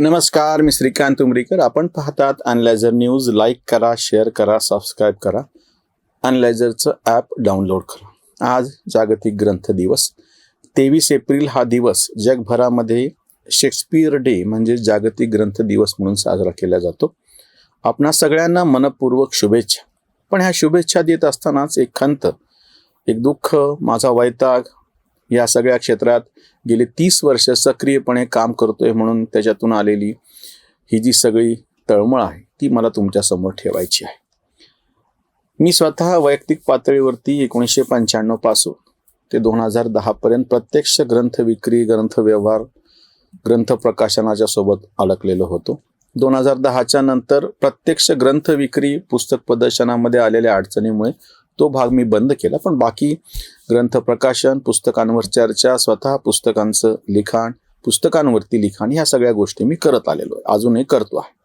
नमस्कार मी श्रीकांत उमरीकर. आपण पाहतात अनलायझर न्यूज लाईक करा शेअर करा सबस्क्राईब करा. अनलायझरचं ॲप डाउनलोड करा. आज जागतिक ग्रंथ दिवस. तेवीस एप्रिल हा दिवस जगभरामध्ये शेक्सपियर डे म्हणजे जागतिक ग्रंथ दिवस म्हणून साजरा केला जातो. आपणा सगळ्यांना मनपूर्वक शुभेच्छा. पण ह्या शुभेच्छा देत असतानाच एक खंत एक दुःख माझा वैताग या सगळ्या क्षेत्रात गेली तीस वर्ष सक्रियपणे काम करतोय म्हणून त्याच्यातून आलेली ही जी सगळी तळमळ आहे ती मला तुमच्यासमोर ठेवायची आहे. मी स्वतः वैयक्तिक पातळीवरती एकोणीसशे पंच्याण्णवपासून ते दोन हजार दहापर्यंत प्रत्यक्ष ग्रंथ विक्री ग्रंथ व्यवहार ग्रंथ प्रकाशनाच्या सोबत अडकलेलो होतो. दोन हजार दहाच्या नंतर प्रत्यक्ष ग्रंथ विक्री पुस्तक प्रदर्शनामध्ये आलेल्या अडचणीमुळे तो भाग मी बंद केला पण बाकी ग्रंथ प्रकाशन पुस्तकांवर चर्चा स्वतः पुस्तकांचं लिखाण पुस्तकांवरती लिखाण ह्या सगळ्या गोष्टी मी करत आलेलो आहे. अजूनही करतो आहे.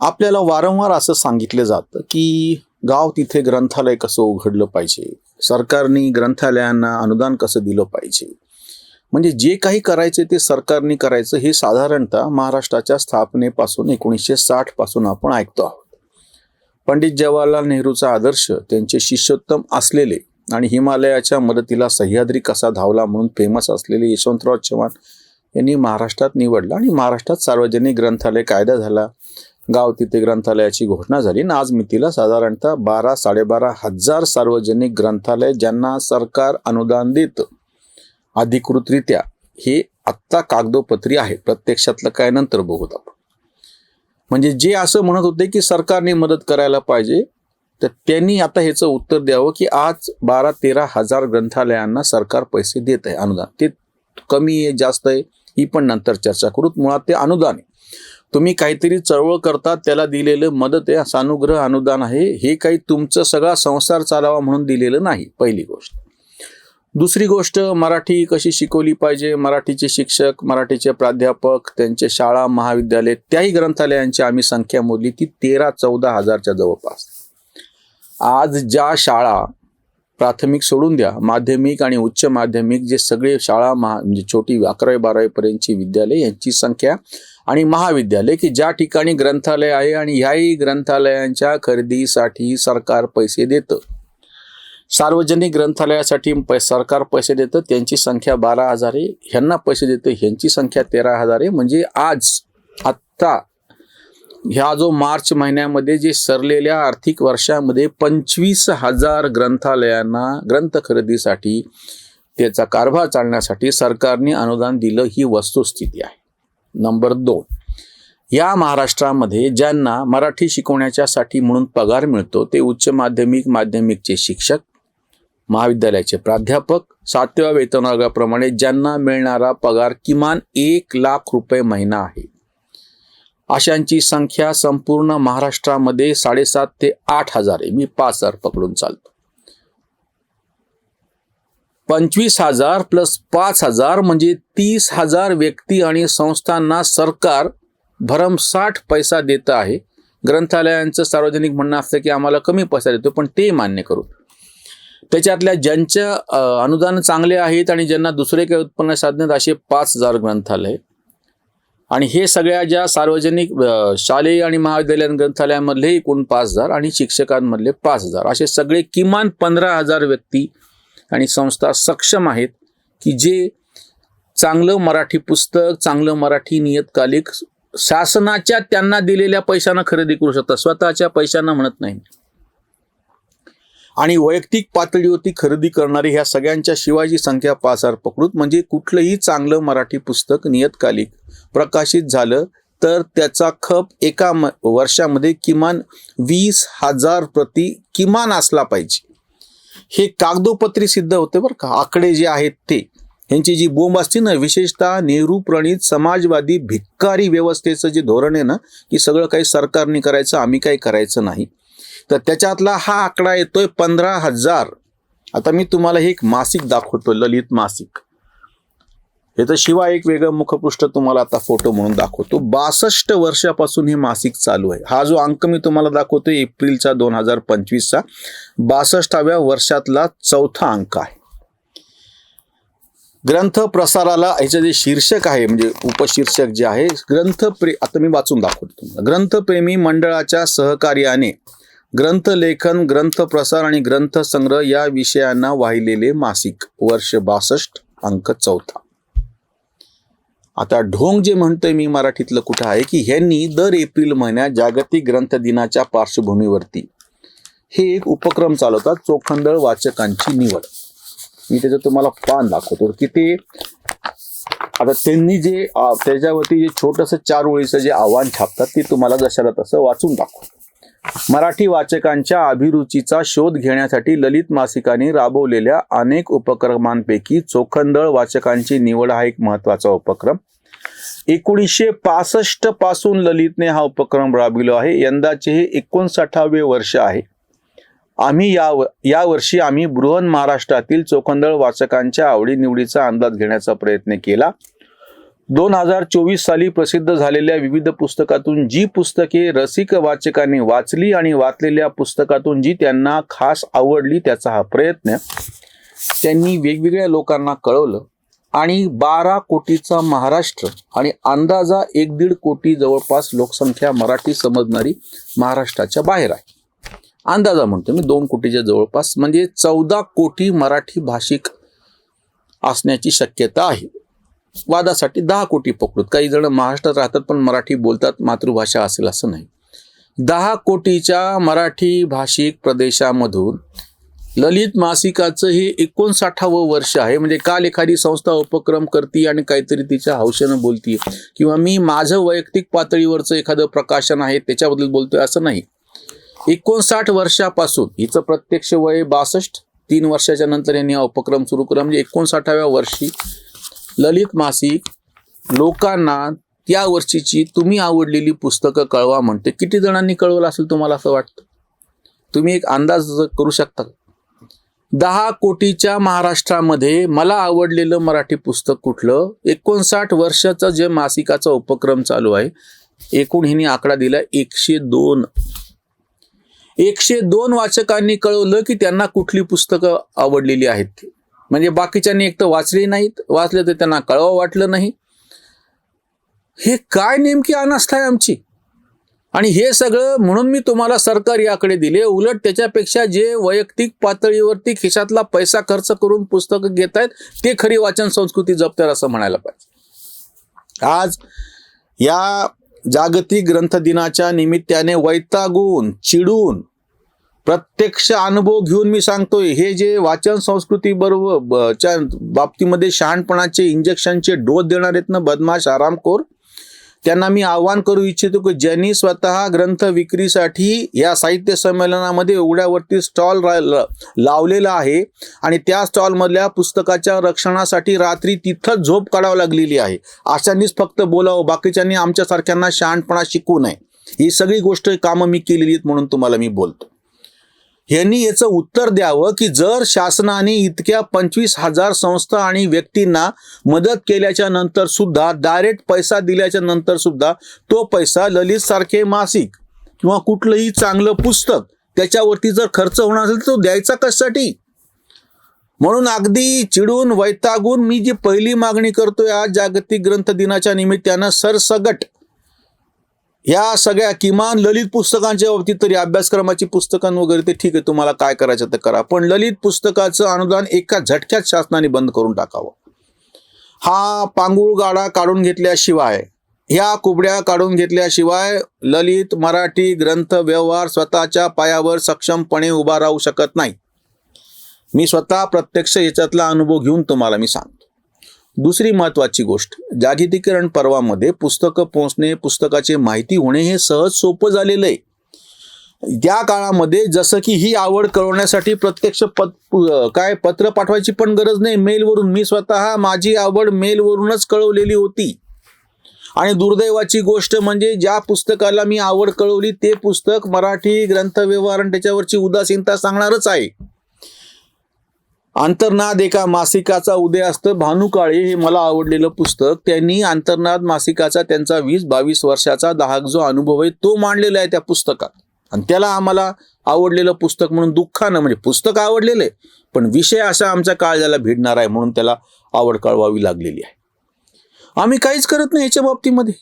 आपल्याला वारंवार असं सांगितलं जातं की गाव तिथे ग्रंथालय कसं उघडलं पाहिजे सरकारने ग्रंथालयांना अनुदान कसं दिलं पाहिजे. म्हणजे जे काही करायचे ते सरकारने करायचं हे साधारणतः महाराष्ट्राच्या स्थापनेपासून एकोणीसशे साठपासून आपण ऐकतो आहोत. पंडित जवाहरलाल नेहरूचा आदर्श त्यांचे शिष्योत्तम असलेले आणि हिमालयाच्या मदतीला सह्याद्री कसा धावला म्हणून फेमस असलेले यशवंतराव चव्हाण यांनी महाराष्ट्रात निवडलं आणि महाराष्ट्रात सार्वजनिक ग्रंथालय कायदा झाला. गाव तिथे ग्रंथालयाची घोषणा झाली आणि आज मितीला साधारणतः बारा साडेबारा हजार सार्वजनिक ग्रंथालय ज्यांना सरकार अनुदान देतं. अधिकृतरित्या हे आत्ता कागदोपत्री आहे. प्रत्यक्षातलं काय नंतर बघूत आपण. म्हणजे जे असं म्हणत होते की सरकारने मदत करायला पाहिजे तर त्यांनी आता ह्याचं उत्तर द्यावं की आज बारा तेरा हजार ग्रंथालयांना सरकार पैसे देत आहे अनुदान. ते कमी आहे जास्त आहे ही पण नंतर चर्चा करू. मुळात ते अनुदान आहे. तुम्ही काहीतरी चळवळ करता त्याला दिलेलं मदत आहे सानुग्रह अनुदान आहे. हे काही तुमचं सगळा संसार चालावा म्हणून दिलेलं नाही पहिली गोष्ट. दुसरी गोष्ट मराठी कशी शिकवली पाहिजे? मराठीचे शिक्षक मराठीचे प्राध्यापक त्यांचे शाळा महाविद्यालय त्याही ग्रंथालयांची आम्ही संख्या मोजली ती तेरा चौदा हजारच्या जवळपास. आज ज्या शाळा प्राथमिक सोडून द्या माध्यमिक आणि उच्च माध्यमिक जे सगळे शाळा महा म्हणजे छोटी अकरावी बारावीपर्यंतची विद्यालय यांची संख्या आणि महाविद्यालय की ज्या ठिकाणी ग्रंथालय आहे आणि ह्याही ग्रंथालयांच्या खरेदीसाठी सरकार पैसे देतं. सार्वजनिक ग्रंथालयासाठी पै सरकार पैसे देतं त्यांची संख्या बारा हजार आहे ह्यांना पैसे देतं ह्यांची संख्या तेरा हजार. आहे म्हणजे आज आत्ता ह्या जो मार्च महिन्यामध्ये जे सरलेल्या आर्थिक वर्षामध्ये पंचवीस हजार ग्रंथालयांना ग्रंथ खरेदीसाठी त्याचा कारभार चालण्यासाठी सरकारने अनुदान दिलं ही वस्तुस्थिती आहे. नंबर दोन या महाराष्ट्रामध्ये ज्यांना मराठी शिकवण्याच्यासाठी म्हणून पगार मिळतो ते उच्च माध्यमिक माध्यमिकचे शिक्षक महाविद्यालयाचे प्राध्यापक सातव्या वेतन आयोगाप्रमाणे ज्यांना मिळणारा पगार किमान एक लाख रुपये महिना आहे. अशांची संख्या संपूर्ण महाराष्ट्रामध्ये साडेसात ते आठ हजार आहे. मी पाच हजार पकडून चालतो. पंचवीस हजार प्लस पाच हजार म्हणजे तीस हजार व्यक्ती आणि संस्थांना सरकार भरमसाठ पैसा देत आहे. ग्रंथालयांचं सार्वजनिक म्हणणं असतं की आम्हाला कमी पैसा देतो पण ते मान्य करू त्याच्यातल्या ज्यांच्या अनुदान चांगले आहेत आणि ज्यांना दुसरे काही उत्पन्न साधण्यात असे पाच हजार ग्रंथालय आणि हे सगळ्या ज्या सार्वजनिक शालेय आणि महाविद्यालयीन ग्रंथालयामधले एकूण पाच हजार आणि शिक्षकांमधले पाच हजार. असे सगळे किमान पंधरा हजार व्यक्ती आणि संस्था सक्षम आहेत की जे चांगलं मराठी पुस्तक चांगलं मराठी नियतकालिक शासनाच्या त्यांना दिलेल्या पैशानं खरेदी करू शकतात. स्वतःच्या पैशांना म्हणत नाही आणि वैयक्तिक पातळीवरती खरेदी करणारी ह्या सगळ्यांच्या शिवाजी संख्या पाच हजार पकडूत म्हणजे कुठलंही चांगलं मराठी पुस्तक नियतकालिक प्रकाशित झालं तर त्याचा खप एका म वर्षामध्ये किमान वीस हजार प्रति किमान असला पाहिजे. हे कागदोपत्री सिद्ध होते बरं का? आकडे जे आहेत ते. ह्यांची जी बोंब असते ना विशेषतः नेहरू प्रणित समाजवादी भिक्कारी व्यवस्थेचं जे धोरण आहे ना की सगळं काही सरकारने करायचं आम्ही काही करायचं नाही. तर त्याच्यातला हा आकडा येतोय पंधरा हजार. आता मी तुम्हाला हे एक मासिक दाखवतो ललित मासिक. हे तर शिवाय एक वेगळं मुखपृष्ठ तुम्हाला आता फोटो म्हणून दाखवतो. बासष्ट वर्षापासून हे मासिक चालू आहे. हा जो अंक मी तुम्हाला दाखवतो एप्रिलचा दोन हजार पंचवीसचा बासष्टाव्या वर्षातला चौथा अंक आहे. ग्रंथ प्रसाराला ह्याचं जे शीर्षक आहे म्हणजे उपशीर्षक जे आहे ग्रंथ प्रे आता मी वाचून दाखवतो तुम्हाला. ग्रंथप्रेमी मंडळाच्या सहकार्याने ग्रंथलेखन ग्रंथ प्रसार आणि ग्रंथ संग्रह या विषयांना वाहिलेले मासिक वर्ष बासष्ट अंक चौथा. आता ढोंग जे म्हणतोय मी मराठीतलं कुठं आहे की ह्यांनी दर एप्रिल महिन्यात जागतिक ग्रंथ दिनाच्या पार्श्वभूमीवरती हे एक उपक्रम चालवतात चोखंदळ वाचकांची निवड. मी त्याचं तुम्हाला पान दाखवतो. की ते आता त्यांनी जे त्याच्यावरती जे छोटंसं चार ओळीचं जे आव्हान छापतात ते तुम्हाला जशाला तसं वाचून दाखवतो मराठी वाचकांच्या अभिरुचीचा शोध घेण्यासाठी ललित मासिकाने राबवलेल्या अनेक उपक्रमांपैकी चोखंदळ वाचकांची निवड हा एक महत्त्वाचा उपक्रम. एकोणीसशे पासष्टपासून ललितने हा उपक्रम राबविलो आहे. यंदाचे हे एकोणसाठावे वर्ष आहे. आम्ही या या वर्षी आम्ही बृहन महाराष्ट्रातील चोखंदळ वाचकांच्या आवडीनिवडीचा अंदाज घेण्याचा प्रयत्न केला. दोन हजार चोवीस साली प्रसिद्ध झालेल्या विविध पुस्तकातून जी पुस्तके रसिक वाचकांनी वाचली आणि वाचलेल्या पुस्तकातून जी त्यांना खास आवडली त्याचा हा प्रयत्न त्यांनी वेगवेगळ्या लोकांना कळवलं. आणि बारा कोटीचा महाराष्ट्र आणि अंदाजा एक दीड कोटी जवळपास लोकसंख्या मराठी समजणारी महाराष्ट्राच्या बाहेर आहे. अंदाजा म्हणतो मी दोन कोटीच्या जवळपास म्हणजे चौदा कोटी मराठी भाषिक असण्याची शक्यता आहे. वादासाठी दहा कोटी पकडूत. काही जण महाराष्ट्रात राहतात पण मराठी बोलतात मातृभाषा असेल असं नाही. दहा कोटीच्या मराठी भाषिक प्रदेशामधून ललित मासिकाचं हे एकोणसाठावं वर्ष आहे. म्हणजे काल एखादी संस्था उपक्रम करते आणि काहीतरी तिच्या हौशेनं बोलते. किंवा मी माझं वैयक्तिक पातळीवरचं एखादं प्रकाशन आहे त्याच्याबद्दल बोलतोय असं नाही. एकोणसाठ वर्षापासून हिचं प्रत्यक्ष वय बासष्ट तीन वर्षाच्या नंतर यांनी हा उपक्रम सुरू केला. म्हणजे एकोणसाठाव्या वर्षी ललित मासिक लोकांना त्या वर्षीची तुम्ही आवडलेली पुस्तकं कळवा म्हणते. किती जणांनी कळवलं असेल तुम्हाला असं वाटतं? तुम्ही एक अंदाज करू शकता का? दहा कोटीच्या महाराष्ट्रामध्ये मला आवडलेलं मराठी पुस्तक कुठलं? एकोणसाठ वर्षाचं जे मासिकाचा उपक्रम चालू आहे एकूण हिने आकडा दिला एकशे दोन. एकशे दोन वाचकांनी कळवलं की त्यांना कुठली पुस्तकं आवडलेली आहेत? म्हणजे बाकीच्यांनी एक तर वाचली नाहीत वाचले तर त्यांना कळवा वाटलं नाही. हे काय नेमकी अनास्था आहे आमची? आणि हे सगळं म्हणून मी तुम्हाला सरकार याकडे दिले. उलट त्याच्यापेक्षा जे वैयक्तिक पातळीवरती खिशातला पैसा खर्च करून पुस्तकं घेत आहेत ते खरी वाचन संस्कृती जपतात असं म्हणायला पाहिजे. आज या जागतिक ग्रंथ दिनाच्या निमित्ताने वैतागून चिडून प्रत्यक्ष अनुभव घेऊन मी सांगतोय हे जे वाचन संस्कृती बरोबर च्या बाबतीमध्ये शहाणपणाचे इंजेक्शनचे डोस देणार आहेत ना बदमाश आरामखोर त्यांना मी आव्हान करू इच्छितो की ज्यांनी स्वतः ग्रंथ विक्रीसाठी या साहित्य संमेलनामध्ये उघड्यावरती स्टॉल लावलेला आहे आणि त्या स्टॉलमधल्या पुस्तकाच्या रक्षणासाठी रात्री तिथंच झोप काढावं लागलेली आहे. अशांनीच फक्त बोलावं बाकीच्यांनी आमच्यासारख्यांना शहाणपणा शिकू नये. ही सगळी गोष्ट कामं मी केलेली आहेत म्हणून तुम्हाला मी बोलतो. ह्यांनी याचं उत्तर द्यावं की जर शासनाने इतक्या पंचवीस हजार संस्था आणि व्यक्तींना मदत केल्याच्यानंतर सुद्धा डायरेक्ट पैसा दिल्याच्या नंतर सुद्धा तो पैसा ललित सारखे मासिक किंवा कुठलंही चांगलं पुस्तक त्याच्यावरती जर खर्च होणार असेल तर तो द्यायचा कशासाठी? म्हणून अगदी चिडून वैतागून मी जी पहिली मागणी करतोय आज जागतिक ग्रंथ दिनाच्या निमित्तानं सरसगट या सगळ्या किमान ललित पुस्तकांच्या बाबतीत तरी अभ्यासक्रमाची पुस्तकां वगैरे ते ठीक आहे तुम्हाला काय करायचं ते करा. पण ललित पुस्तकाचं अनुदान एका झटक्यात शासनाने बंद करून टाकावं. हा पांगुळ गाडा काढून घेतल्याशिवाय ह्या कुबड्या काढून घेतल्याशिवाय ललित मराठी ग्रंथ व्यवहार स्वतःच्या पायावर सक्षमपणे उभा राहू शकत नाही. मी स्वतः प्रत्यक्ष याच्यातला अनुभव घेऊन तुम्हाला मी सांग दुसरी महत्वाची गोष्ट जागतिकीकरण पर्वामध्ये पुस्तकं पोहोचणे पुस्तकाची माहिती होणे हे सहज सोपं झालेलं आहे. त्या काळामध्ये जसं की ही आवड कळवण्यासाठी प्रत्यक्ष पत काय पत्र पाठवायची पण गरज नाही. मेलवरून मी स्वतः माझी आवड मेलवरूनच कळवलेली होती. आणि दुर्दैवाची गोष्ट म्हणजे ज्या पुस्तकाला मी आवड कळवली ते पुस्तक मराठी ग्रंथ व्यवहार आणि त्याच्यावरची उदासीनता सांगणारच आहे. अंतर्नाद एका मासिकाचा उदय असतं. भानुकाळे हे मला आवडलेलं पुस्तक. त्यांनी अंतर्नाद मासिकाचा त्यांचा वीस बावीस वर्षाचा दाहक जो अनुभव आहे तो मांडलेला आहे त्या पुस्तकात. आणि त्याला आम्हाला आवडलेलं पुस्तक म्हणून दुःखानं म्हणजे पुस्तक आवडलेलं आहे पण विषय असा आमच्या काळजाला भिडणार आहे म्हणून त्याला आवड कळवावी लागलेली आहे. आम्ही काहीच करत नाही याच्या बाबतीमध्ये.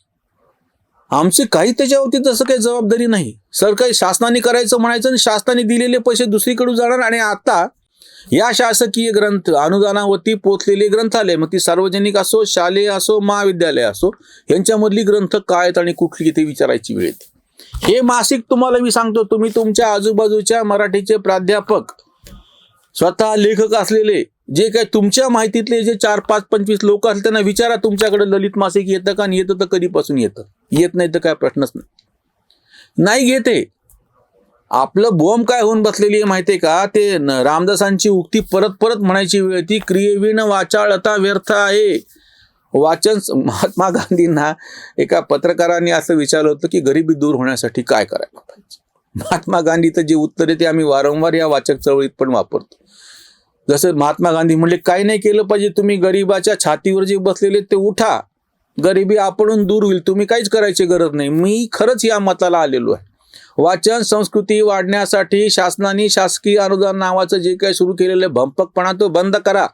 आमचे काही त्याच्यावरती तसं काही जबाबदारी नाही. सर काही शासनाने करायचं म्हणायचं आणि शासनाने दिलेले पैसे दुसरीकडून जाणार आणि आता या शासकीय ग्रंथ अनुदानावरती पोचलेले ग्रंथालय मग ती सार्वजनिक असो शालेय असो महाविद्यालय असो यांच्यामधली ग्रंथ काय आहेत आणि कुठली ते विचारायची वेळ येते? हे मासिक तुम्हाला मी सांगतो तुम्ही तुमच्या आजूबाजूच्या मराठीचे प्राध्यापक स्वतः लेखक असलेले जे काही तुमच्या माहितीतले जे चार पाच पंचवीस लोक असले त्यांना विचारा तुमच्याकडे ललित मासिक येतं का आणि येतं तर कधीपासून येतं? येत नाही तर काय प्रश्नच नाही. नाही घेते आपलं बोंब काय होऊन बसलेली आहे माहितीये का? ते न- रामदासांची उक्ती परत परत म्हणायची वेळ ती क्रियेविण वाचाळता व्यर्थ आहे. वाचन महात्मा गांधींना एका पत्रकाराने असं विचारलं होतं की गरिबी दूर होण्यासाठी काय करायला पाहिजे? महात्मा गांधीचं जे उत्तर आहे ते आम्ही वारंवार या वाचक चळवळीत पण वापरतो. जसं महात्मा गांधी म्हणले काय नाही केलं पाहिजे तुम्ही गरिबाच्या छातीवर जे बसलेले ते उठा. गरिबी आपण दूर होईल तुम्ही काहीच करायची गरज नाही. मी खरंच या मताला आलेलो आहे. वाचन संस्कृती वाढण्यासाठी शासनाने शासकीय अनुदान नावाचं जे काही सुरू केलेलं आहे भंपकपणा तो बंद करा.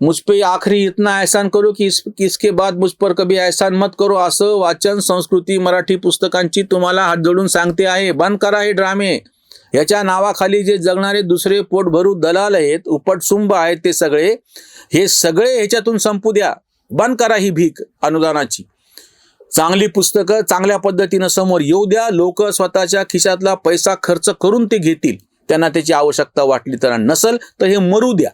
मुझ पे आखरी इतना एहसान करो की इस इसके बाद मुझ पर कभी एहसान मत करो असं वाचन संस्कृती मराठी पुस्तकांची तुम्हाला हात जोडून सांगते आहे. बंद करा हे ड्रामे. याच्या नावाखाली जे जगणारे दुसरे पोट भरू दलाल आहेत उपटसुंब आहेत ते सगळे हे सगळे ह्याच्यातून संपू द्या. बंद करा ही भीक अनुदानाची. चांगली पुस्तकं चांगल्या पद्धतीनं समोर येऊ द्या. लोक स्वतःच्या खिशातला पैसा खर्च करून ते घेतील. त्यांना त्याची आवश्यकता वाटली तर नसल तर हे मरू द्या.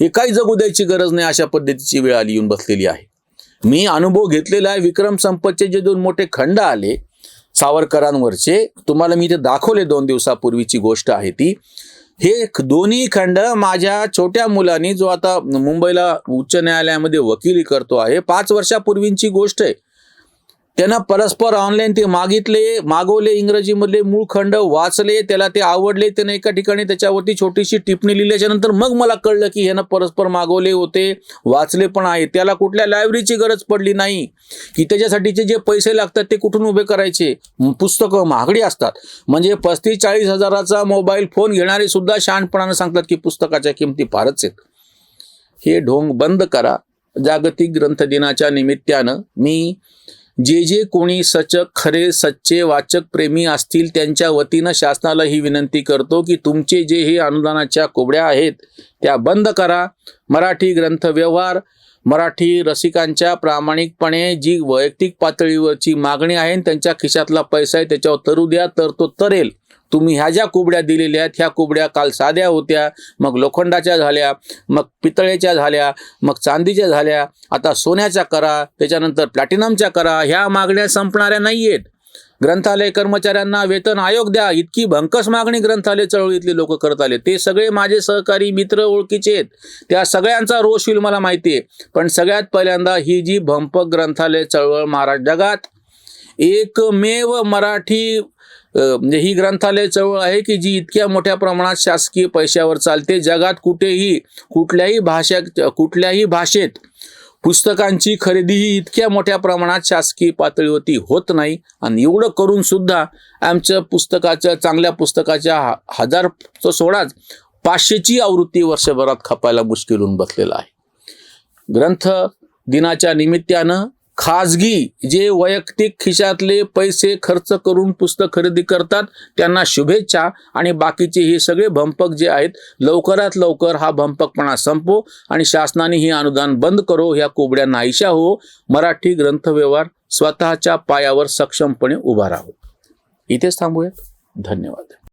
हे काही जगू द्यायची गरज नाही अशा पद्धतीची वेळ आली येऊन बसलेली आहे. मी अनुभव घेतलेला आहे. विक्रम संपतचे जे दोन मोठे खंड आले सावरकरांवरचे तुम्हाला मी ते दाखवले दोन दिवसापूर्वीची गोष्ट आहे ती. हे दोन्ही खंड माझ्या छोट्या मुलांनी जो आता मुंबईला उच्च न्यायालयामध्ये वकिली करतो आहे पाच वर्षापूर्वींची गोष्ट आहे. त्यानं परस्पर ऑनलाईन ते मागितले मागवले इंग्रजीमधले मूळ खंड वाचले त्याला ते आवडले त्यानं एका ठिकाणी त्याच्यावरती छोटीशी टिप्पणी लिहिल्याच्या नंतर मग मला कळलं की ह्यानं परस्पर मागवले होते वाचले पण आहे. त्याला कुठल्या लायब्ररीची गरज पडली नाही की त्याच्यासाठीचे जे पैसे लागतात ते कुठून उभे करायचे? पुस्तकं महागडी असतात. म्हणजे पस्तीस चाळीस हजाराचा मोबाईल फोन घेणारे सुद्धा शहाणपणानं सांगतात की पुस्तकाच्या किमती फारच आहेत. हे ढोंग बंद करा. जागतिक ग्रंथ दिनाच्या निमित्तानं मी जे जे कोणी सचक खरे सच्चे वाचक प्रेमी असतील त्यांच्या वतीनं शासनाला ही विनंती करतो की तुमचे जे हे अनुदानाच्या कोबड्या आहेत त्या बंद करा. मराठी ग्रंथ व्यवहार मराठी रसिकांच्या प्रामाणिकपणे जी वैयक्तिक पातळीवरची मागणी आहे त्यांच्या खिशातला पैसा आहे त्याच्यावर तरू द्या तर तो तरेल. तुम्ही ह्या ज्या कुबड्या दिलेल्या आहेत ह्या कुबड्या काल साध्या होत्या मग लोखंडाच्या झाल्या मग पितळेच्या झाल्या मग चांदीच्या झाल्या आता सोन्याच्या करा त्याच्यानंतर प्लॅटिनमच्या करा ह्या मागण्या संपणाऱ्या नाही आहेत ग्रंथालय कर्मचाऱ्यांना वेतन आयोग द्या इतकी भंकस मागणी ग्रंथालय चळवळीतले लोक करत आले. ते सगळे माझे सहकारी मित्र ओळखीचे आहेत. त्या सगळ्यांचा रोष होईल मला माहिती आहे. पण सगळ्यात पहिल्यांदा ही जी भंपक ग्रंथालय चळवळ महाराष्ट्र जगात एकमेव मराठी म्हणजे ही ग्रंथालय चळवळ आहे की जी इतक्या मोठ्या प्रमाणात शासकीय पैशावर चालते. जगात कुठेही कुठल्याही भाषा कुठल्याही भाषेत पुस्तकांची खरेदी ही इतक्या मोठ्या प्रमाणात शासकीय पातळीवरती होत नाही. आणि एवढं करून सुद्धा आमच्या पुस्तकाच्या चांगल्या पुस्तकाच्या ह- हजार सोडाच पाचशेची आवृत्ती वर्षभरात खपायला मुश्किल होऊन बसलेला आहे. ग्रंथ दिनाच्या निमित्तानं खाजगी जे वैयक्तिक खिशातले पैसे खर्च करून पुस्तक खरेदी करतात त्यांना शुभेच्छा आणि बाकीचे हे सगळे भंपक जे आहेत लवकरात लवकर हा भंपकपणा संपो आणि शासनाने ही अनुदान बंद करो ह्या कोबड्या नाहीशा हो. मराठी ग्रंथ व्यवहार स्वतःच्या पायावर सक्षमपणे उभा राहो. इथेच थांबूयात. धन्यवाद.